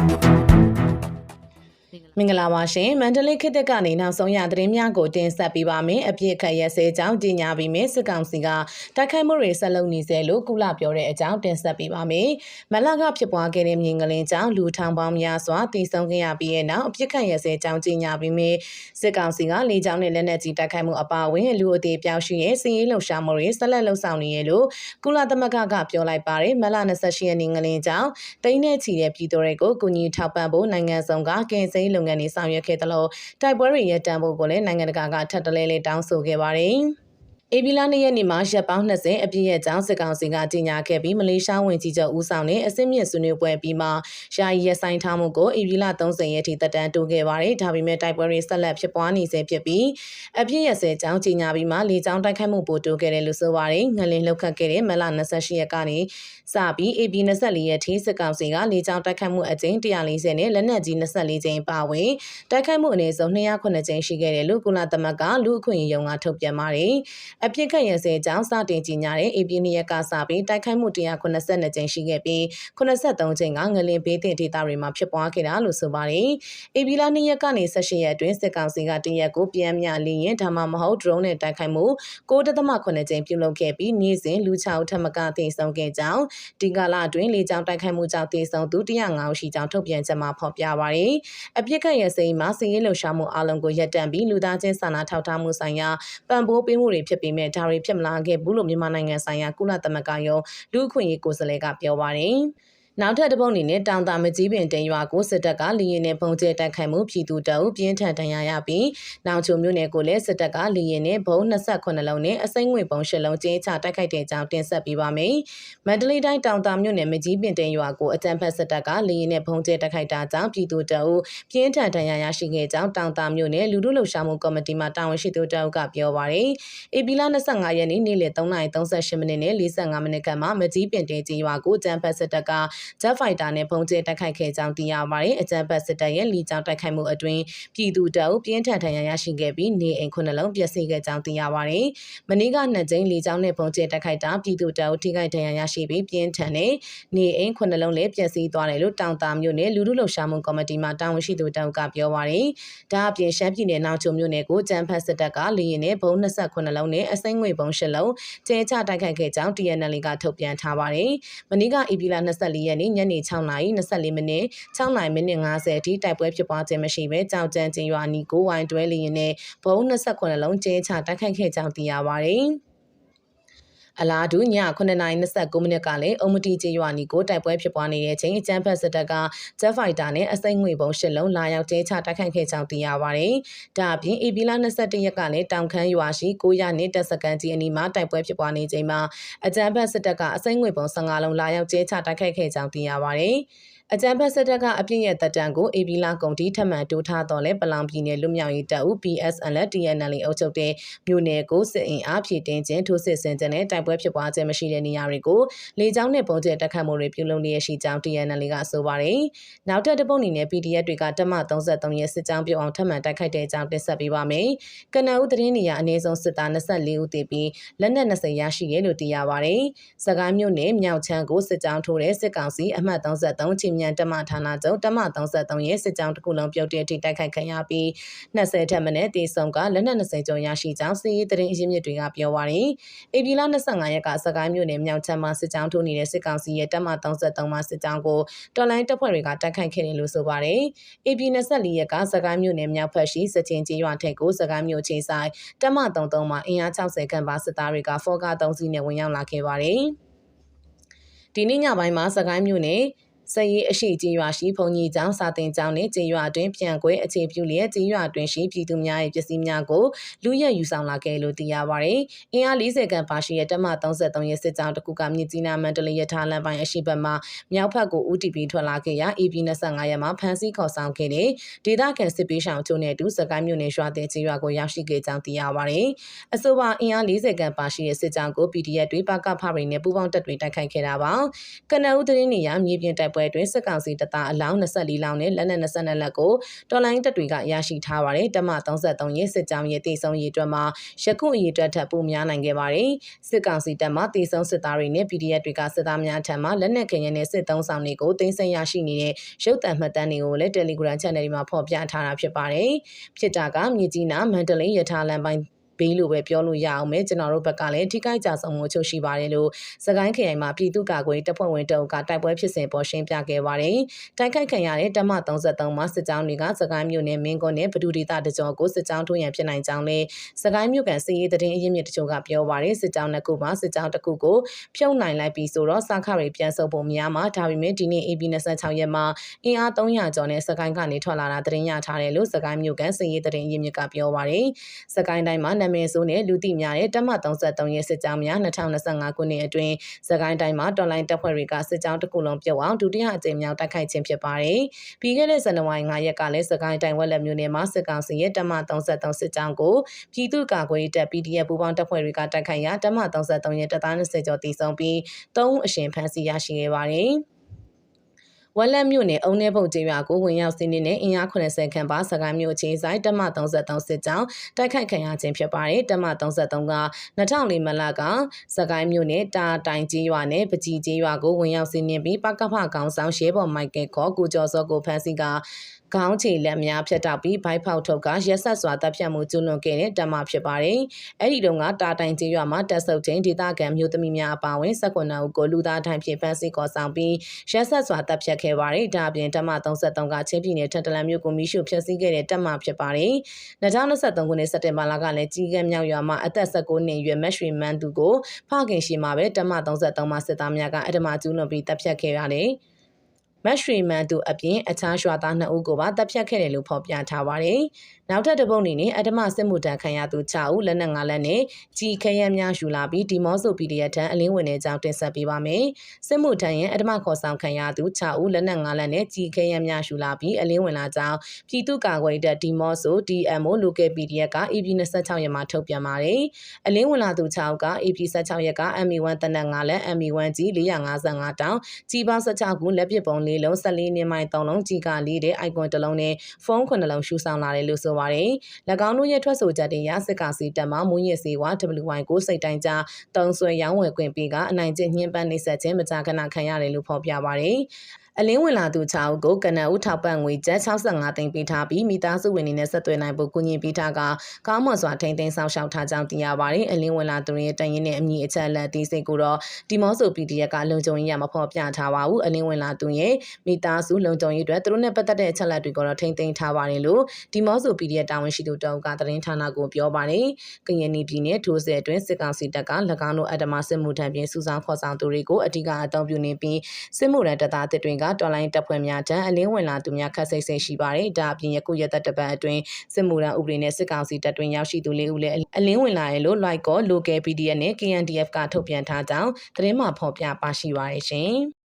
Thank you. မင်္ဂလာပါရှင်မန္တလေးခေတ်သက်ကနေနောက်ဆုံးရသတင်းများကိုတင်ဆက်ပေးပါမယ်အပြည့်ခက်ရက်စဲကြောင်းကြီးညာပြီးမြစစ်ကောင်စီကတိုက်ခိုက်မှုတွေဆက်လုပ်နေစေလို့ကုလပြောတဲ့အကြောင်းတင်ဆက်ပေးပါမယ်မလကဖြစ်ပွားခဲ့တဲ့မြင်ကလေးကြောင့်လူထောင်ပေါင်းများစွာတည်ဆုံခဲ့ရပြီးတဲ့နောက်အပြည့်ခက်ရက်စဲကြောင်းကြီးညာပြီးမြစစ်ကောင်စီကလေကြောင်းနဲ့လက်နက်ကြီးတိုက်ခိုက်မှုအပါအဝင်လူအသေးပြောင်းရှိရဲ့စီးရေးလှုပ်ရှားမှုတွေဆက်လက်လှုပ်ဆောင်နေရလို့ကုလသမဂ္ဂကပြောလိုက်ပါတယ်မလ28ရက်နေ့ငလင်းကြောင်းတိန်းနဲ့ချီတဲ့ပြည်သူတွေကိုကူညီထောက်ပံ့ဖို့နိုင်ငံဆောင်ကကင်စိမ်းလုပ်ငန်းတွေဆောင်ရွက်ခဲ့သလိုတိုက်ပွဲတွေရပ်တန့်ဖို့ကိုလည်းနိုင်ငံတကာကထပ်တလဲလဲတောင်းဆိုခဲ့ပါတယ်။ အေဘီလာနေ့ရက်နေ့မှာရပ်ပေါင်း20အပြည့်ရဲ့ကြောင်းစစ်ကောင်စီကကြီးညာခဲ့ပြီးမလေးရှားဝင်ကြီးချုပ်ဦးဆောင်တဲ့အစစ်မြစ်ဆွေးနွေးပွဲပြီးမှယာယီရဆိုင်ထားမှုကိုအေဘီလာ30ရက်ထိတက်တန်းတိုးခဲ့ပါတယ်။ဒါပေမဲ့တိုက်ပွဲတွေဆက်လက်ဖြစ်ပွားနေဆဲဖြစ်ပြီးအပြည့်ရဆဲကြောင်းကြီးညာပြီးမှလေကြောင်းတိုက်ခိုက်မှုပိုတိုးခဲ့တယ်လို့ဆိုပါတယ်။ငလင်လှုပ်ခတ်ခဲ့တဲ့မလ28ရက်ကနေစပြီး AB 24ရက်ထိစစ်ကောင်စီကလေကြောင်းတိုက်ခိုက်မှုအကြိမ်140နဲ့လက်နက်ကြီး24ကြိမ်ပါဝင်တိုက်ခိုက်မှုအနည်းဆုံး209ကြိမ်ရှိခဲ့တယ်လို့ကုလသမဂ္ဂလူ့အခွင့်အရေးရုံးကထုတ်ပြန်ပါတယ်။အပြစ်ခတ်ရစဲကြောင်းစတင်ကြီးညာတဲ့ AP နှစ်ရက်ကစပြီးတိုက်ခိုက်မှု182ကြိမ်ရှိခဲ့ပြီး83ကြိမ်ကငလင်ဘေးတင်ဒေသတွေမှာဖြစ်ပွားခဲ့တာလို့ဆိုပါတယ်။ AP လနှစ်ရက်ကနေ18ရက်အတွင်းစစ်ကောင်စီကတရက်ကိုပြန်မြလင်းရင်ဒါမှမဟုတ် drone နဲ့တိုက်ခိုက်မှု9.8ကြိမ်ပြုလုပ်ခဲ့ပြီးနေ့စဉ်လူ6ထပ်မကသေဆုံးခဲ့ကြောင်းဒီကာလအတွင်းလေကြောင်းတိုက်ခိုက်မှုကြောင့်သေဆုံးသူ105ဦးရှိကြောင်းထုတ်ပြန်ချက်မှာဖော်ပြပါတယ်။အပြစ်ခတ်ရစဲမှာစည်ရေးလှုပ်ရှားမှုအလုံးကိုရပ်တန့်ပြီးလူသားချင်းစာနာထောက်ထားမှုဆိုင်ရာပံ့ပိုးပေးမှုတွေဖြစ်ပေမဲ့ဒါတွေဖြစ်မလာခဲ့ဘူးလို့မြန်မာနိုင်ငံဆိုင်ရာကုလသမဂ္ဂရောလူ့အခွင့်အရေးကိုယ်စားလှယ်ကပြောပါတယ်။ နောက်ထပ်တစ်ပုတ်အနေနဲ့တောင်တာမကြီးပင်တင်ရွာကိုစစ်တပ်ကလေရင်နဲ့ပုံကျဲတိုက်ခိုက်မှုပြည်သူတအုပ်ပြင်းထန်ဒဏ်ရာရပြီးနောင်ချုံမြို့နယ်ကိုလည်းစစ်တပ်ကလေရင်နဲ့ဘုံ28လုံးနဲ့အစိမ့်ငွေပုံ၈လုံးကျင်းချတိုက်ခိုက်တဲ့ကြောင်းတင်ဆက်ပေးပါမယ်။မန္တလေးတိုင်းတောင်တာမြို့နယ်မကြီးပင်တင်ရွာကိုအကြံဖက်စစ်တပ်ကလေရင်နဲ့ပုံကျဲတိုက်ခိုက်တာကြောင့်ပြည်သူတအုပ်ပြင်းထန်ဒဏ်ရာရရှိခဲ့ကြောင်းတောင်တာမြို့နယ်လူထုလှုပ်ရှားမှုကော်မတီမှတာဝန်ရှိသူတအုပ်ကပြောပါရယ်။ဧပြီလ25ရက်နေ့နေ့လယ်3:38မိနစ်နဲ့45မိနစ်ခန့်မှာမကြီးပင်တင်ကြီးရွာကိုအကြံဖက်စစ်တပ်က Jet Fighter နဲ့ပုံကျဲတိုက်ခိုက်ခဲ့ကြောင်းသိရပါတယ်။အကြမ်းဖက်စစ်တပ်ရဲ့လီကြောင်းတိုက်ခိုက်မှုအတွင်းပြည်သူတပ်အပြင်းထန်ထန်ရရှိခဲ့ပြီးနေအိမ်ခုနှလုံးပျက်စီးခဲ့ကြောင်းသိရပါတယ်။မနေ့ကနှစ်ကြိမ်လီကြောင်းနဲ့ပုံကျဲတိုက်ခိုက်တာပြည်သူတပ်ထိခိုက်ဒဏ်ရာရရှိပြီးပြင်းထန်တဲ့နေအိမ်ခုနှလုံးလည်းပျက်စီးသွားတယ်လို့တောင်တာမြို့နယ်လူထုလှုပ်ရှားမှုကော်မတီမှတာဝန်ရှိသူတောက်ကပြောပါတယ်။ဒါအပြင်ရှမ်းပြည်နယ်နောက်ချုံမြို့နယ်ကိုကြမ်းဖက်စစ်တပ်ကလေရင်နဲ့ဘုံ28လုံးနဲ့အစိမ့်ငွေဘုံ8လုံးကျဲချတိုက်ခိုက်ခဲ့ကြောင်း TNL ကထုတ်ပြန်ထားပါတယ်။မနေ့က EP လ24ရက်နေ့ညနေ6နာရီ24မိနစ်6နာရီမိနစ်50အထိတိုက်ပွဲဖြစ်ပွားခြင်းမရှိဘဲကြောင်ကျန်းချင်းရွာနီကိုဝိုင်းတွဲလျင်နဲ့ဘုံ28လုံးကျဲချတိုက်ခိုက်ခဲ့ကြောင်းသိရပါတယ်။ အလားတူည9:29မိနစ်ကလည်းအုံမတီကျေးရွာနီကိုတိုက်ပွဲဖြစ်ပွားနေတဲ့အချိန်အကြမ်းဖက်စစ်တပ်ကဂျက်ဖိုက်တာနဲ့အစိမ့်ငွေပုံရှစ်လုံးလာရောက်ကျဲချတိုက်ခိုက်ခဲ့ကြောင်းသိရပါတယ်။ဒါအပြင်အေဘီလာ21ရက်ကလည်းတောင်ခမ်းရွာရှိ900နှစ်တပ်စကန်ကြီးအနီးမှာတိုက်ပွဲဖြစ်ပွားနေချိန်မှာအကြမ်းဖက်စစ်တပ်ကအစိမ့်ငွေပုံ15လုံးလာရောက်ကျဲချတိုက်ခိုက်ခဲ့ကြောင်းသိရပါတယ်။ အကြံဖက်စစ်တပ်ကအပြစ်ရဲ့တပ်တန်းကိုအေဘီလာကုံတီထမှန်တိုးထားတော်လဲပလောင်ပြည်နယ်လွတ်မြောက်ရေးတပ်ဦး PSN နဲ့ TNL အုပ်ချုပ်တဲ့မြို့နယ်ကိုစစ်အင်အားဖြည့်တင်းခြင်းထိုးစစ်ဆင်ခြင်းနဲ့တိုက်ပွဲဖြစ်ပွားခြင်းမရှိတဲ့နေရာတွေကိုလေကြောင်းနဲ့ပုံကျဲတိုက်ခတ်မှုတွေပြုလုပ်နေရရှိကြောင်း TNL ကဆိုပါတယ်။နောက်ထပ်တစ်ပုတ်အနေနဲ့ PDF တွေကတမ33ရဲ့စစ်ကြောင်းပြုတ်အောင်ထမှန်တိုက်ခိုက်တဲ့အကြောင်းတင်ဆက်ပေးပါမယ်။ကနအူးသတင်းနေရာအနည်းဆုံးစစ်သား24ဦးသေပြီးလက်နက်20ရရှိတယ်လို့သိရပါတယ်။စကိုင်းမြို့နယ်မြောက်ချမ်းကိုစစ်ကြောင်းထိုးတဲ့စစ်ကောင်စီအမှတ်33ချင်းမြန်တမဌာနချုပ်တမ33ရဲ့စစ်ကြောင်းတစ်ခုလုံးပြုတ်တဲ့အထိတိုက်ခိုက်ခံရပြီး20ထက်မနည်းတေဆုံးကလက်နက်20ကျော်ရရှိကြောင်းစီးရီးသတင်းအရင်းမြစ်တွေကပြောပါရယ်။ဧပြီလ25ရက်ကစကိုင်းမြို့နယ်မြောက်ချမ်းမှာစစ်ကြောင်းထိုးနေတဲ့စစ်ကောင်စီရဲ့တမ33မှာစစ်ကြောင်းကိုတော်လိုင်းတပ်ဖွဲ့တွေကတိုက်ခိုက်ခဲ့တယ်လို့ဆိုပါရယ်။ဧပြီ24ရက်ကစကိုင်းမြို့နယ်မြောက်ဖက်ရှိစချင်ကြီးရွာထက်ကိုစကိုင်းမြို့ချင်းဆိုင်တမ33မှာအင်အား60ခန့်ပါစစ်သားတွေကဖော်ကား3စီးနဲ့ဝင်ရောက်လာခဲ့ပါတယ်။ဒီနေ့ညပိုင်းမှာစကိုင်းမြို့နယ် စရေးအရှိကျေးရွာရှိဘုံကြီးကျောင်းစာတင်ကျောင်းနဲ့ကျေးရွာအတွင်းပြန်ကွဲအခြေပြုလျက်ကျေးရွာအတွင်းရှိပြည်သူများရဲ့ပစ္စည်းများကိုလူရက်ယူဆောင်လာခဲ့လို့သိရပါဗျ။အင်အား40ခန့်ပါရှိတဲ့တမ33ရဲ့စစ်ကြောင်းတကူကမြစ်ကြီးနားမန္တလေးရထားလမ်းပိုင်းအရှိဘက်မှမြောက်ဘက်ကို UTP ထွက်လာခဲ့ရာ AP 25ရက်မှာဖမ်းဆီးခေါ်ဆောင်ခဲ့တဲ့ဒေသခံစစ်ပေးဆောင်ချို့နဲ့အတူစကိုင်းမြို့နယ်ရွာတင်ကျေးရွာကိုရောက်ရှိခဲ့ကြောင်းသိရပါဗျ။အဆိုပါအင်အား40ခန့်ပါရှိတဲ့စစ်ကြောင်းကို PDF တွေပကဖရိနဲ့ပူးပေါင်းတပ်တွေတိုက်ခိုက်ခဲ့တာပါ။ကနအူးသတင်းနေရမြေပြင်တိုက်ပွဲပွဲအတွင်းစစ်ကောင်စီတပ်သားအလောင်း24လောင်းနဲ့လက်နက်22လက်ကိုတော်လိုင်းတပ်တွေကရရှိထားပါတယ်။တမ33ရဲစစ်ကြောင်းရဲ့တည်ဆုံရေးအတွက်မှာရခုအရေးအတွက်ထပ်ပိုများနိုင်ခဲ့ပါတယ်။စစ်ကောင်စီတပ်မှတည်ဆုံစစ်သားတွေနဲ့ PDF တွေကစစ်သားများထံမှလက်နက်ခဲယမ်းနဲ့စစ်သုံးဆောင်တွေကိုတင်ဆက်ရရှိနေတဲ့ရုပ်သံမှတ်တမ်းတွေကိုလည်း Telegram Channel တွေမှာဖော်ပြထားတာဖြစ်ပါတယ်။ဖြစ်တာကမြေကြီးနာမန္တလေးရထားလမ်းပိုင်း ဘေးလို့ပဲပြောလို့ရအောင်မယ်ကျွန်တော်တို့ဘက်ကလည်းထိခိုက်ကြဆုံးမှုချုပ်ရှိပါတယ်လို့စကိုင်းခရိုင်မှာပြည်သူ့ကာကွယ်တပ်ဖွဲ့ဝင်တအုပ်ကတိုက်ပွဲဖြစ်စဉ်ပေါ်ရှင်းပြခဲ့ပါတယ်တိုက်ခိုက်ခံရတဲ့တမ33မှာစစ်ကြောင်းတွေကစကိုင်းမြို့နယ်မင်းကွန်းနဲ့ဘဒူဒေတာတကြောကိုစစ်ကြောင်းထိုးရန်ဖြစ်နိုင်ကြောင်းနဲ့စကိုင်းမြို့ကန်စီရေးတရင်အရင်မြစ်တချို့ကပြောပါတယ်စစ်ကြောင်းတစ်ခုမှာစစ်ကြောင်းတစ်ခုကိုဖြုံနိုင်လိုက်ပြီးဆိုတော့စခရီပြန်ဆုပ်ဖို့များမှာဒါပေမဲ့ဒီနေ့ AB 26ရက်မှာအင်အား300ကျော်နဲ့စကိုင်းကနေထွက်လာတာတရင်ရထားတယ်လို့စကိုင်းမြို့ကန်စီရေးတရင်အရင်မြစ်ကပြောပါတယ်စကိုင်းတိုင်းမှာနာမည်ဆိုးနဲ့လူသိများတဲ့တမ33ရဲ့စစ်ကြောင်းများ2025ခုနှစ်အတွင်းစကိုင်းတိုင်းမှာတော်လိုင်းတပ်ဖွဲ့တွေကစစ်ကြောင်းတစ်ခုလုံးပြုတ်အောင်ဒုတိယအကြိမ်မြောက်တိုက်ခိုက်ခြင်းဖြစ်ပါတယ်။ပြီးခဲ့တဲ့ဇန်နဝါရီ9ရက်ကလည်းစကိုင်းတိုင်းဝက်လက်မြို့နယ်မှာစစ်ကောင်စီရဲ့တမ33စစ်ကြောင်းကိုပြည်သူ့ကာကွယ်ရေးတပ် PDF ပူးပေါင်းတပ်ဖွဲ့တွေကတိုက်ခိုက်ရာတမ33ရဲ့တပ်သား20ကျော်တိစုံပြီး3ဦးအရှင်ဖမ်းဆီးရရှိခဲ့ပါတယ်။ ဝက်လက်မြို့နယ်အုံနေဘုတ်ကျေးရွာကိုဝင်ရောက်စီးနင်းတဲ့အင်အား80ခန့်ပါစကိုင်းမြို့ချင်းဆိုင်တမ33စစ်ကြောင်းတိုက်ခိုက်ခံရခြင်းဖြစ်ပါတယ်တမ33က2004မလကစကိုင်းမြို့နယ်တာတိုင်ကျေးရွာနဲ့ပကြီးကျေးရွာကိုဝင်ရောက်စီးနင်းပြီးပကဖကောင်ဆောင်ရဲဘော်မိုက်ကယ်ခေါ်ကိုကျော်စောကိုဖမ်းဆီးကခေါင်းချေလက်များဖြတ်တောက်ပြီးဘိုက်ဖောက်ထုတ်ကရက်ဆက်စွာတပ်ဖြတ်မှုကျူးလွန်ခဲ့တဲ့တမဖြစ်ပါတယ်။အဲ့ဒီတုန်းကတာတိုင်ကျေးရွာမှာတက်ဆုပ်ချင်းဒေသခံမျိုးသမီးများအပါအဝင်၁၉ဦးကိုလူသားတိုင်းဖြစ်ဖမ်းဆီးခေါ်ဆောင်ပြီးရက်ဆက်စွာတပ်ဖြတ်ခဲ့ပါတယ်။ဒါအပြင်တမ33ကချင်းပြည်နယ်ထန်တလန်မြို့ကိုမိရှုဖျက်ဆီးခဲ့တဲ့တမဖြစ်ပါတယ်။2023ခုနှစ်စက်တင်ဘာလကလည်းကြီးကဲမြောက်ရွာမှာအသက်19နှစ်အရွယ်မက်ရွှေမန်းသူကိုဖခင်ရှိမှာပဲတမ33မှာစစ်သားများကအဓမ္မကျူးလွန်ပြီးတပ်ဖြတ်ခဲ့ရတယ်။မတ်ရွှေမန်သူအပြင်အခြားရွာသား2ဦးကိုပါတပ်ဖြတ်ခဲ့တယ်လို့ဖော်ပြထားပါတယ်။ နောက်ထပ်တစ်ပုတ်အနေနဲ့အဓမ္မစစ်မှုတန်းခံရသူ6ဦးလက်နက်5လက်နဲ့ကြီးခရမ်းများယူလာပြီးဒီမော့ဆို PDF ထံအလင်းဝင်တဲ့အကြောင်းတင်ဆက်ပေးပါမယ်။စစ်မှုထမ်းရင်အဓမ္မခေါ်ဆောင်ခံရသူ6ဦးလက်နက်5လက်နဲ့ကြီးခရမ်းများယူလာပြီးအလင်းဝင်လာကြောင်းပြည်သူ့ကာကွယ်တပ်ဒီမော့ဆို DMO Local PDF က EP 26ရက်မှာထုတ်ပြန်ပါတယ်။အလင်းဝင်လာသူ6ဦးက EP 16ရက်က ME1 တနက်5လက် ME1 ကြီး455တောင်းကြီးပါ16ခုလက်ပစ်ပုံလေးလုံး14နှစ်မိုင်3လုံးကြီးကလေးတဲ့ icon တစ်လုံးနဲ့ဖုန်း9လုံးရှူဆောင်လာတယ်လို့ဆိုပါတယ်။၎င်းတို့ရဲ့ထွက်ဆိုချက်တွေရစစ်ကောင်စီတပ်မှမူရစ်စေဝါ WY ကိုစိတ်တိုင်းကြားတုံးဆွဲရောင်းဝယ်ခွင့်ပေးကအနိုင်ကျင့်ညှဉ်းပန်းနှိပ်စက်ခြင်းမကြာခဏခံရတယ်လို့ဖော်ပြပါတယ်။ အလင်းဝင်လာသူ6ဦးကိုကနအူထောက်ပံ့ငွေကျပ်65သိန်းပေးထားပြီးမိသားစုဝင်တွေနဲ့ဆက်သွယ်နိုင်ဖို့ကူညီပေးထားကကောင်းမွန်စွာထိန်းသိမ်းဆောင်ရှောက်ထားကြောင်းသိရပါတယ်။အလင်းဝင်လာသူတွေရဲ့တန်ရင်နဲ့အမည်အချက်အလက်အသေးစိတ်ကိုတော့ဒီမော့ဆို PDF ကလုံခြုံရေးရမဖော်ပြထားပါဘူး။အလင်းဝင်လာသူရဲ့မိသားစုလုံခြုံရေးအတွက်သူတို့နဲ့ပတ်သက်တဲ့အချက်အလက်တွေကိုတော့ထိန်းသိမ်းထားပါတယ်လို့ဒီမော့ဆို PDF တာဝန်ရှိသူတအုပ်ကသတင်းဌာနကိုပြောပါတယ်။ကရင်ပြည်နယ်ထိုးစစ်အတွင်းစစ်ကောင်စီတပ်က၎င်းတို့အဒမစစ်မှုထမ်းပြင်စုဆောင်ခေါ်ဆောင်သူတွေကိုအဓိကအသုံးပြုနေပြီးစစ်မှုရန်တပ်သားတစ်တွေကတော်လိုင်းတပ်ဖွဲ့များထံအလင်းဝင်လာသူများခက်ဆိတ်ဆိတ်ရှိပါတယ်။ဒါအပြင်ယခုရက်သက်တပတ်အတွင်းစစ်မှုရန်ဥပဒေနဲ့စစ်ကောင်စီတပ်တွင်ရောက်ရှိသူလေးဦးလည်းအလင်းဝင်လာရလို့ like ကော local PDF နဲ့ KNDF ကထုတ်ပြန်ထားကြောင်းသတင်းမှဖော်ပြပါရှိပါရရှင်။